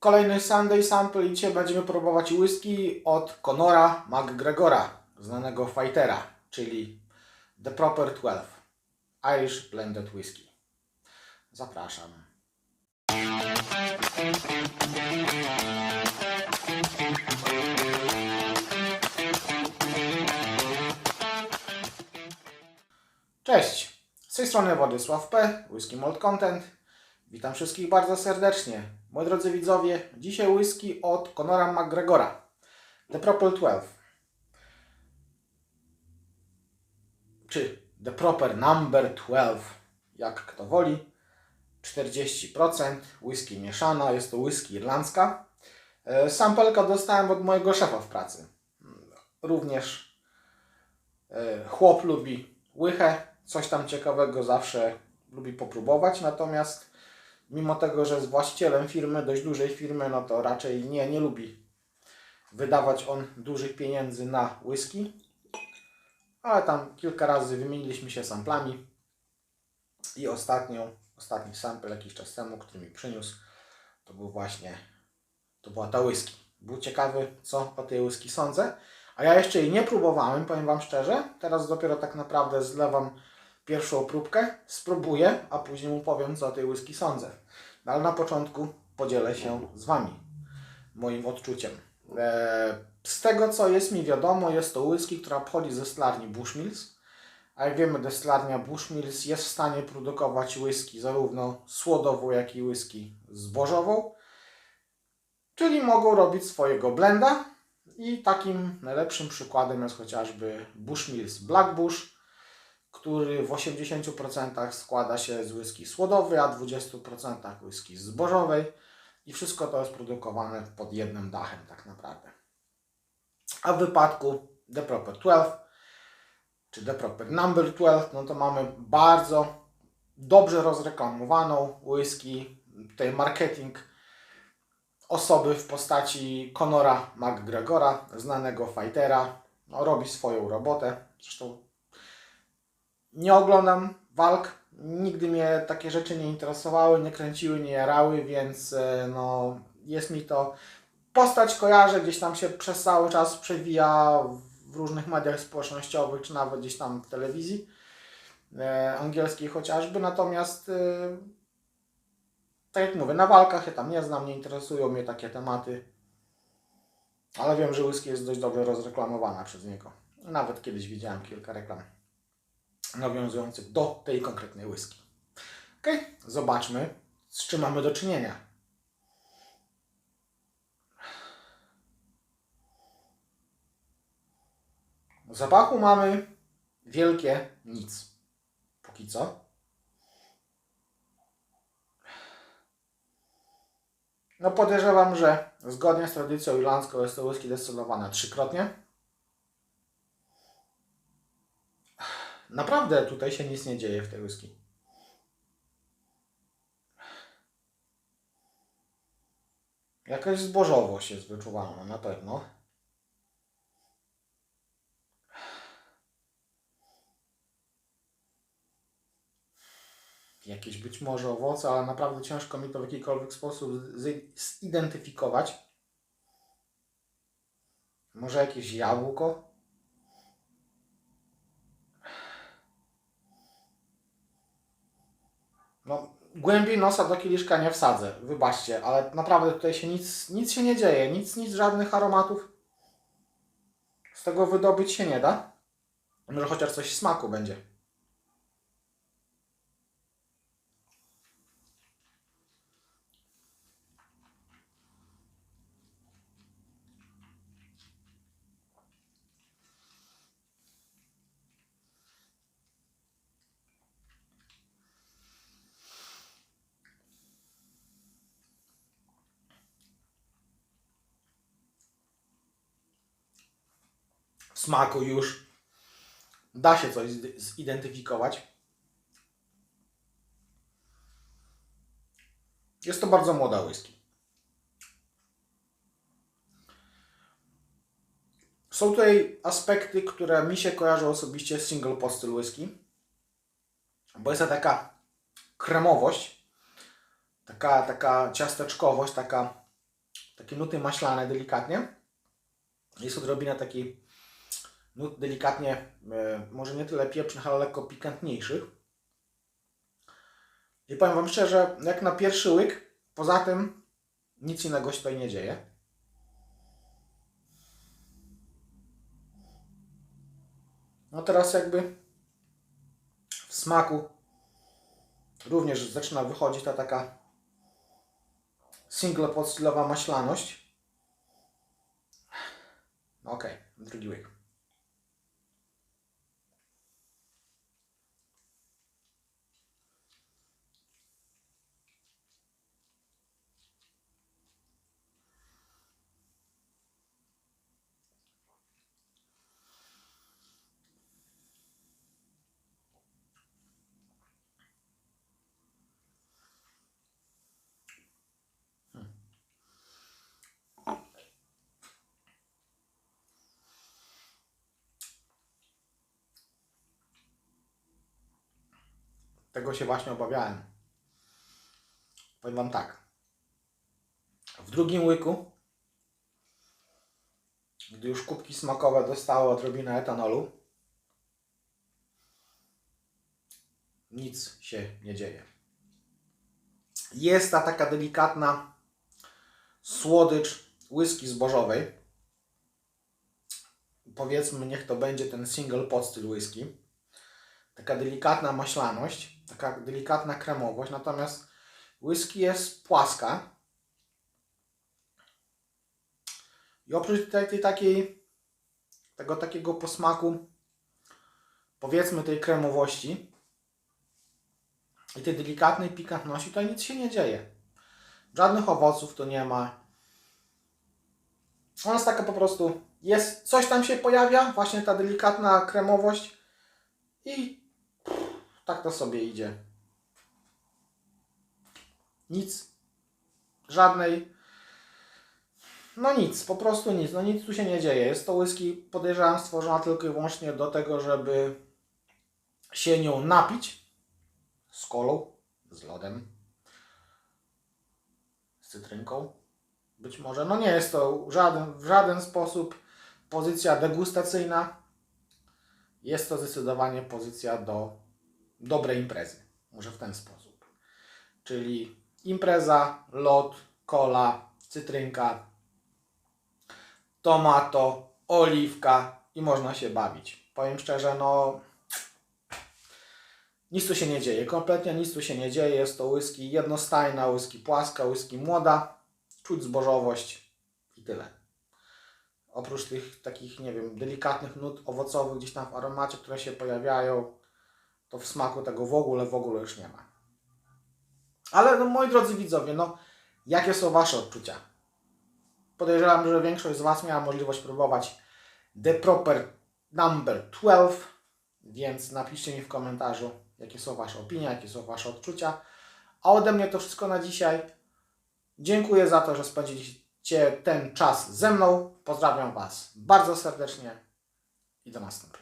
Kolejny Sunday Sample i dzisiaj będziemy próbować whisky od Conora McGregora, znanego fightera, czyli The Proper 12 Irish Blended Whisky. Zapraszam. Cześć, z tej strony Władysław P., Whisky Malt Content. Witam wszystkich bardzo serdecznie. Moi drodzy widzowie, dzisiaj whisky od Conora McGregora. The Proper 12. Czy The Proper Number 12, jak kto woli. 40% whisky mieszana, jest to whisky irlandzka. E, Sampelka dostałem od mojego szefa w pracy. Również e, chłop lubi łychę, coś tam ciekawego zawsze lubi popróbować, natomiast mimo tego, że jest właścicielem firmy, dość dużej firmy, no to raczej nie, nie lubi wydawać on dużych pieniędzy na whisky. Ale tam kilka razy wymieniliśmy się samplami i ostatnią, ostatni sample jakiś czas temu, który mi przyniósł, to był właśnie, to była ta whisky. Był ciekawy, co o tej whisky sądzę. A ja jeszcze jej nie próbowałem, powiem Wam szczerze. Teraz dopiero tak naprawdę zlewam pierwszą próbkę, spróbuję, a później mu powiem, co o tej whisky sądzę. No, ale na początku podzielę się z Wami moim odczuciem. Eee, z tego, co jest mi wiadomo, jest to whisky, która pochodzi ze stlarni Bushmills. A jak wiemy, destlarnia Bushmills jest w stanie produkować whisky zarówno słodową, jak i whisky zbożową. Czyli mogą robić swojego blenda. I takim najlepszym przykładem jest chociażby Bushmills Black Bush, który w 80% składa się z whisky słodowej, a 20% whisky zbożowej. I wszystko to jest produkowane pod jednym dachem tak naprawdę. A w wypadku The Proper 12, czy The Proper Number 12, no to mamy bardzo dobrze rozreklamowaną whisky. Tutaj marketing osoby w postaci Conora McGregora, znanego fightera. No, robi swoją robotę. Zresztą nie oglądam walk. Nigdy mnie takie rzeczy nie interesowały, nie kręciły, nie jarały, więc e, no, jest mi to postać kojarzę, gdzieś tam się przez cały czas przewija w różnych mediach społecznościowych, czy nawet gdzieś tam w telewizji e, angielskiej chociażby. Natomiast e, tak jak mówię, na walkach ja tam nie znam, nie interesują mnie takie tematy. Ale wiem, że whisky jest dość dobrze rozreklamowana przez niego. Nawet kiedyś widziałem kilka reklam nawiązujących do tej konkretnej whisky. Ok, zobaczmy, z czym mamy do czynienia. W zapachu mamy wielkie nic. Póki co. No podejrzewam, że zgodnie z tradycją irlandzką jest to whisky destylowana trzykrotnie. Naprawdę tutaj się nic nie dzieje w tej whisky. Jakaś zbożowość jest wyczuwalna na pewno. Jakieś być może owoce, ale naprawdę ciężko mi to w jakikolwiek sposób zidentyfikować. Może jakieś jabłko? No, głębiej nosa do kieliszka nie wsadzę, wybaczcie, ale naprawdę tutaj się nic, nic się nie dzieje, nic, nic, żadnych aromatów z tego wydobyć się nie da. Może chociaż coś smaku będzie. Smaku już da się coś zide- zidentyfikować. Jest to bardzo młoda whisky. Są tutaj aspekty, które mi się kojarzą osobiście z single postel whisky, bo jest to taka kremowość, taka, taka ciasteczkowość, taka takie nuty maślane delikatnie. Jest odrobina taki nut delikatnie, e, może nie tyle pieprznych, ale lekko pikantniejszych. I powiem Wam szczerze, jak na pierwszy łyk, poza tym nic innego się tutaj nie dzieje. No teraz jakby w smaku również zaczyna wychodzić ta taka single podstylowa maślaność. No Okej, drugi łyk. Tego się właśnie obawiałem. Powiem Wam tak. W drugim łyku, gdy już kubki smakowe dostały odrobinę etanolu, nic się nie dzieje. Jest ta taka delikatna słodycz whisky zbożowej. Powiedzmy, niech to będzie ten single pot styl whisky taka delikatna maślaność, taka delikatna kremowość, natomiast whisky jest płaska. I oprócz tej, tej takiej, tego takiego posmaku, powiedzmy tej kremowości i tej delikatnej pikantności, tutaj nic się nie dzieje. Żadnych owoców tu nie ma. Ona jest taka po prostu, jest, coś tam się pojawia, właśnie ta delikatna kremowość i tak to sobie idzie. Nic. Żadnej. No nic, po prostu nic. No nic tu się nie dzieje. Jest to whisky, podejrzewam, stworzona tylko i wyłącznie do tego, żeby się nią napić. Z kolą, z lodem, z cytrynką. Być może. No nie jest to żaden, w żaden sposób pozycja degustacyjna. Jest to zdecydowanie pozycja do dobrej imprezy. Może w ten sposób. Czyli impreza, lot, kola, cytrynka, tomato, oliwka i można się bawić. Powiem szczerze, no nic tu się nie dzieje. Kompletnie nic tu się nie dzieje. Jest to whisky jednostajna, whisky płaska, whisky młoda. Czuć zbożowość i tyle. Oprócz tych takich, nie wiem, delikatnych nut owocowych gdzieś tam w aromacie, które się pojawiają, to w smaku tego w ogóle, w ogóle już nie ma. Ale no, moi drodzy widzowie, no jakie są Wasze odczucia? Podejrzewam, że większość z Was miała możliwość próbować The Proper Number 12, więc napiszcie mi w komentarzu, jakie są Wasze opinie, jakie są Wasze odczucia. A ode mnie to wszystko na dzisiaj. Dziękuję za to, że spędziliście ten czas ze mną. Pozdrawiam Was bardzo serdecznie i do następnego.